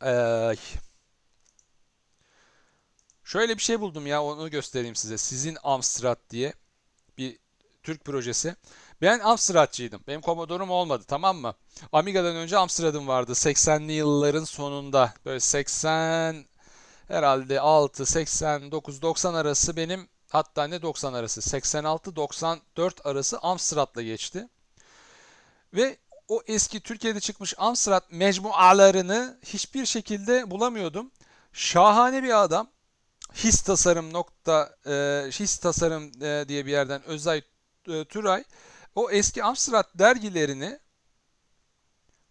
Ay. Şöyle bir şey buldum ya onu göstereyim size. Sizin Amstrad diye bir Türk projesi. Ben Amstrad'cıydım. Benim Commodore'um olmadı tamam mı? Amiga'dan önce Amstrad'ım vardı 80'li yılların sonunda. Böyle 80 herhalde 6, 89, 90 arası benim hatta ne 90 arası 86, 94 arası Amstrad'la geçti. Ve o eski Türkiye'de çıkmış Amstrad mecmualarını hiçbir şekilde bulamıyordum. Şahane bir adam. His tasarım nokta e, his tasarım e, diye bir yerden Özay e, Türay o eski Amstrad dergilerini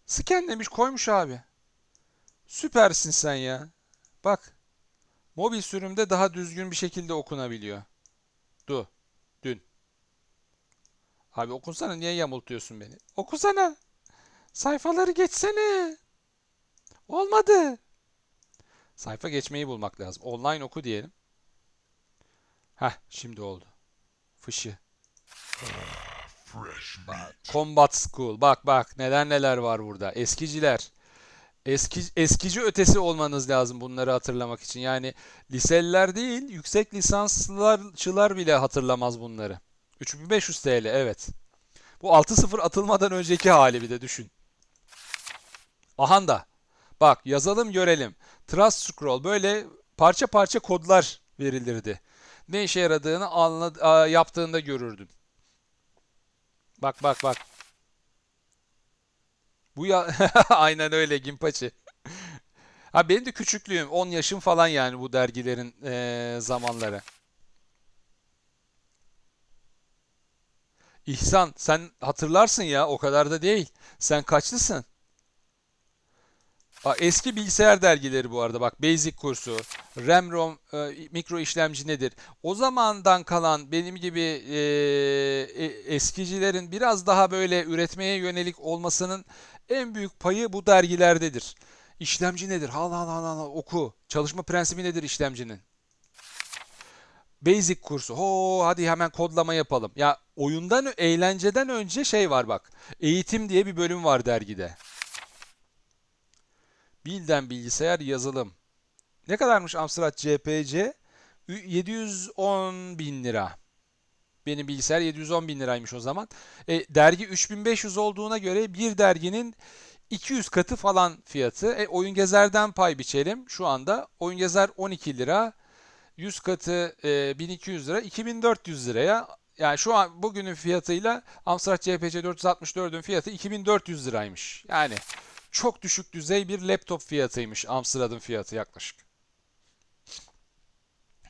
skenlemiş koymuş abi. Süpersin sen ya. Bak. Mobil sürümde daha düzgün bir şekilde okunabiliyor. Du. Abi okunsana niye yamultuyorsun beni? Okusana. Sayfaları geçsene. Olmadı. Sayfa geçmeyi bulmak lazım. Online oku diyelim. Heh, şimdi oldu. Fışı. Combat School. Bak bak neler neler var burada. Eskiciler. Eski, eskici ötesi olmanız lazım bunları hatırlamak için. Yani liseliler değil, yüksek lisanslılar bile hatırlamaz bunları. 3500 TL evet. Bu 6-0 atılmadan önceki hali bir de düşün. Ahanda. Bak yazalım görelim. Trust Scroll böyle parça parça kodlar verilirdi. Ne işe yaradığını anla, yaptığında görürdün. Bak bak bak. Bu ya aynen öyle Gimpachi. Ha benim de küçüklüğüm 10 yaşım falan yani bu dergilerin eee, zamanları. İhsan sen hatırlarsın ya o kadar da değil. Sen kaçlısın? Eski bilgisayar dergileri bu arada bak Basic kursu, RAM ROM e, mikro işlemci nedir? O zamandan kalan benim gibi e, e, eskicilerin biraz daha böyle üretmeye yönelik olmasının en büyük payı bu dergilerdedir. İşlemci nedir? Hal hal hal oku. Çalışma prensibi nedir işlemcinin? Basic kursu. Ho hadi hemen kodlama yapalım. Ya oyundan eğlenceden önce şey var bak. Eğitim diye bir bölüm var dergide. Bilden bilgisayar yazılım. Ne kadarmış Amstrad CPC? Ü- 710 bin lira. Benim bilgisayar 710 bin liraymış o zaman. E, dergi 3500 olduğuna göre bir derginin 200 katı falan fiyatı. E, Oyun Gezer'den pay biçelim. Şu anda Oyun Gezer 12 lira. 100 katı e, 1200 lira. 2400 liraya. Yani şu an bugünün fiyatıyla Amstrad CPC 464'ün fiyatı 2400 liraymış. Yani çok düşük düzey bir laptop fiyatıymış Amstrad'ın fiyatı yaklaşık.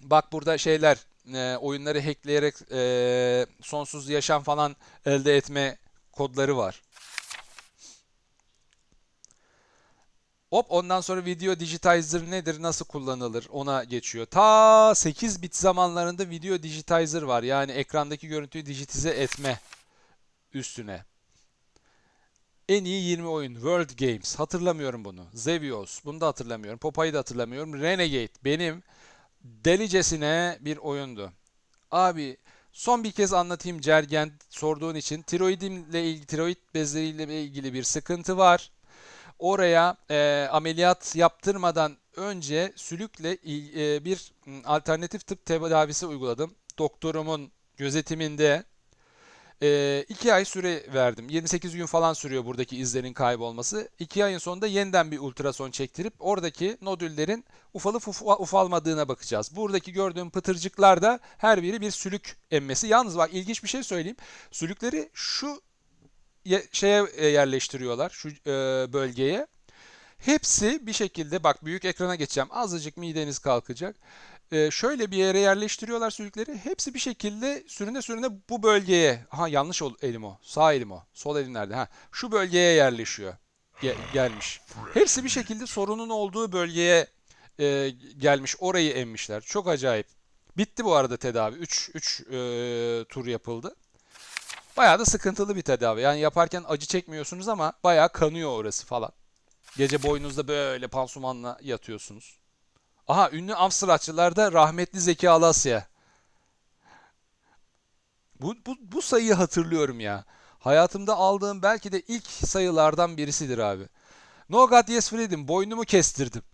Bak burada şeyler e, oyunları hackleyerek e, sonsuz yaşam falan elde etme kodları var. Hop ondan sonra video digitizer nedir, nasıl kullanılır ona geçiyor. Ta 8 bit zamanlarında video digitizer var. Yani ekrandaki görüntüyü dijitize etme üstüne. En iyi 20 oyun. World Games. Hatırlamıyorum bunu. Zevios. Bunu da hatırlamıyorum. Popeye da hatırlamıyorum. Renegade. Benim delicesine bir oyundu. Abi son bir kez anlatayım Cergen sorduğun için. Tiroidimle ilgili, tiroid bezleriyle ilgili bir sıkıntı var. Oraya e, ameliyat yaptırmadan önce sülükle e, bir m, alternatif tıp tedavisi uyguladım. Doktorumun gözetiminde. Ee, iki ay süre verdim. 28 gün falan sürüyor buradaki izlerin kaybolması. İki ayın sonunda yeniden bir ultrason çektirip oradaki nodüllerin ufalıp ufa- ufalmadığına bakacağız. Buradaki gördüğüm pıtırcıklar da her biri bir sülük emmesi. Yalnız bak ilginç bir şey söyleyeyim. Sülükleri şu şeye e, yerleştiriyorlar, şu e, bölgeye. Hepsi bir şekilde bak büyük ekrana geçeceğim. Azıcık mideniz kalkacak. Ee, şöyle bir yere yerleştiriyorlar sülükleri. Hepsi bir şekilde sürüne sürüne bu bölgeye. Ha yanlış ol, elim o. Sağ elim o. Sol elim nerede? Ha şu bölgeye yerleşiyor. Ge- gelmiş. Hepsi bir şekilde sorunun olduğu bölgeye e, gelmiş. Orayı emmişler. Çok acayip. Bitti bu arada tedavi. 3 3 tur yapıldı. Bayağı da sıkıntılı bir tedavi. Yani yaparken acı çekmiyorsunuz ama bayağı kanıyor orası falan. Gece boynunuzda böyle pansumanla yatıyorsunuz. Aha ünlü Amstradçılarda rahmetli Zeki Alasya. Bu, bu, bu sayıyı hatırlıyorum ya. Hayatımda aldığım belki de ilk sayılardan birisidir abi. No God Yes Freedom. Boynumu kestirdim.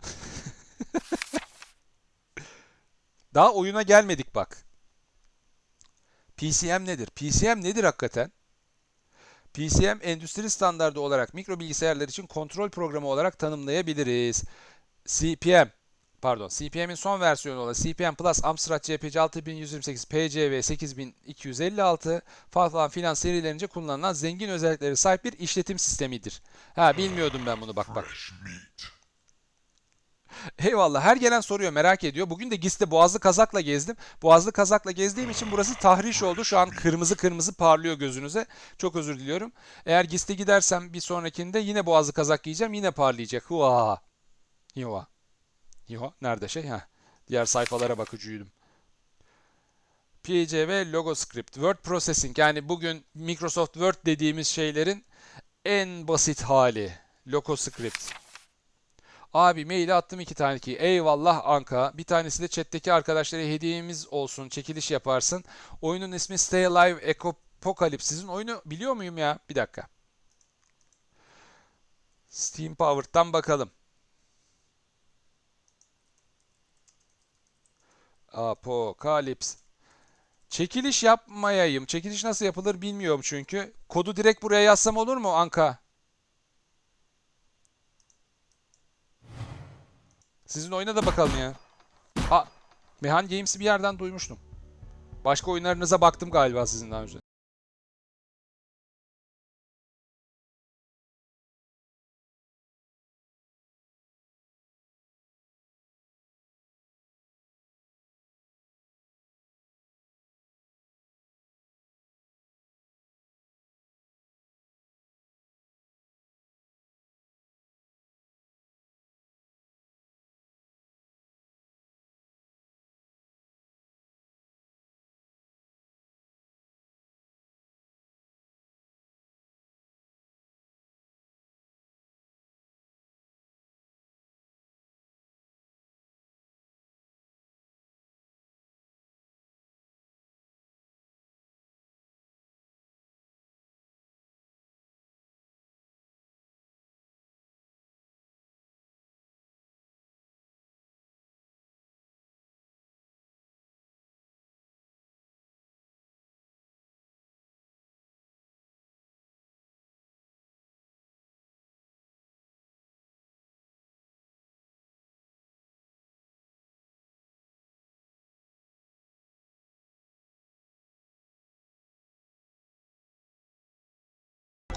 Daha oyuna gelmedik bak. PCM nedir? PCM nedir hakikaten? PCM endüstri standardı olarak mikro bilgisayarlar için kontrol programı olarak tanımlayabiliriz. CPM pardon CPM'in son versiyonu olan CPM Plus Amstrad CPC 6128 PCV 8256 falan filan serilerince kullanılan zengin özelliklere sahip bir işletim sistemidir. Ha bilmiyordum ben bunu bak bak. Eyvallah. Her gelen soruyor, merak ediyor. Bugün de GİS'te boğazlı kazakla gezdim. Boğazlı kazakla gezdiğim için burası tahriş oldu. Şu an kırmızı kırmızı parlıyor gözünüze. Çok özür diliyorum. Eğer GİS'te gidersem bir sonrakinde yine boğazlı kazak giyeceğim. Yine parlayacak. Hua. Hua. Hua. Nerede şey? Ha. Diğer sayfalara bakıcıydım. PCV logo script. Word processing. Yani bugün Microsoft Word dediğimiz şeylerin en basit hali. Logo script. Abi maili attım iki tane ki. Eyvallah Anka. Bir tanesi de chat'teki arkadaşlara hediyemiz olsun. Çekiliş yaparsın. Oyunun ismi Stay Alive Apocalypse. Sizin oyunu biliyor muyum ya? Bir dakika. Steam Powered'dan bakalım. Apocalypse. Çekiliş yapmayayım. Çekiliş nasıl yapılır bilmiyorum çünkü. Kodu direkt buraya yazsam olur mu Anka? Sizin oyuna da bakalım ya. Ha, Mehan Games'i bir yerden duymuştum. Başka oyunlarınıza baktım galiba sizin daha önce.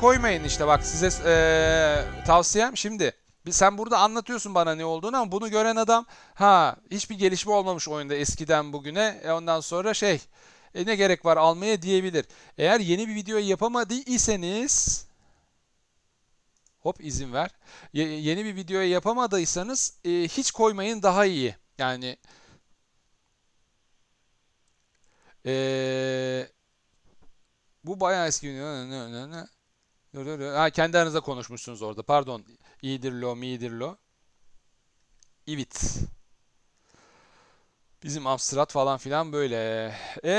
Koymayın işte bak size eee, tavsiyem şimdi. Sen burada anlatıyorsun bana ne olduğunu ama bunu gören adam ha hiçbir gelişme olmamış oyunda eskiden bugüne. E ondan sonra şey e, ne gerek var almaya diyebilir. Eğer yeni bir video yapamadıysanız hop izin ver. Ye- yeni bir videoya yapamadıysanız e, hiç koymayın daha iyi. Yani e, bu bayağı eski. Ne. Dur. Ha, kendi aranızda konuşmuşsunuz orada. Pardon. İyidir lo, midir lo. Evet. Bizim Amstrad falan filan böyle. E,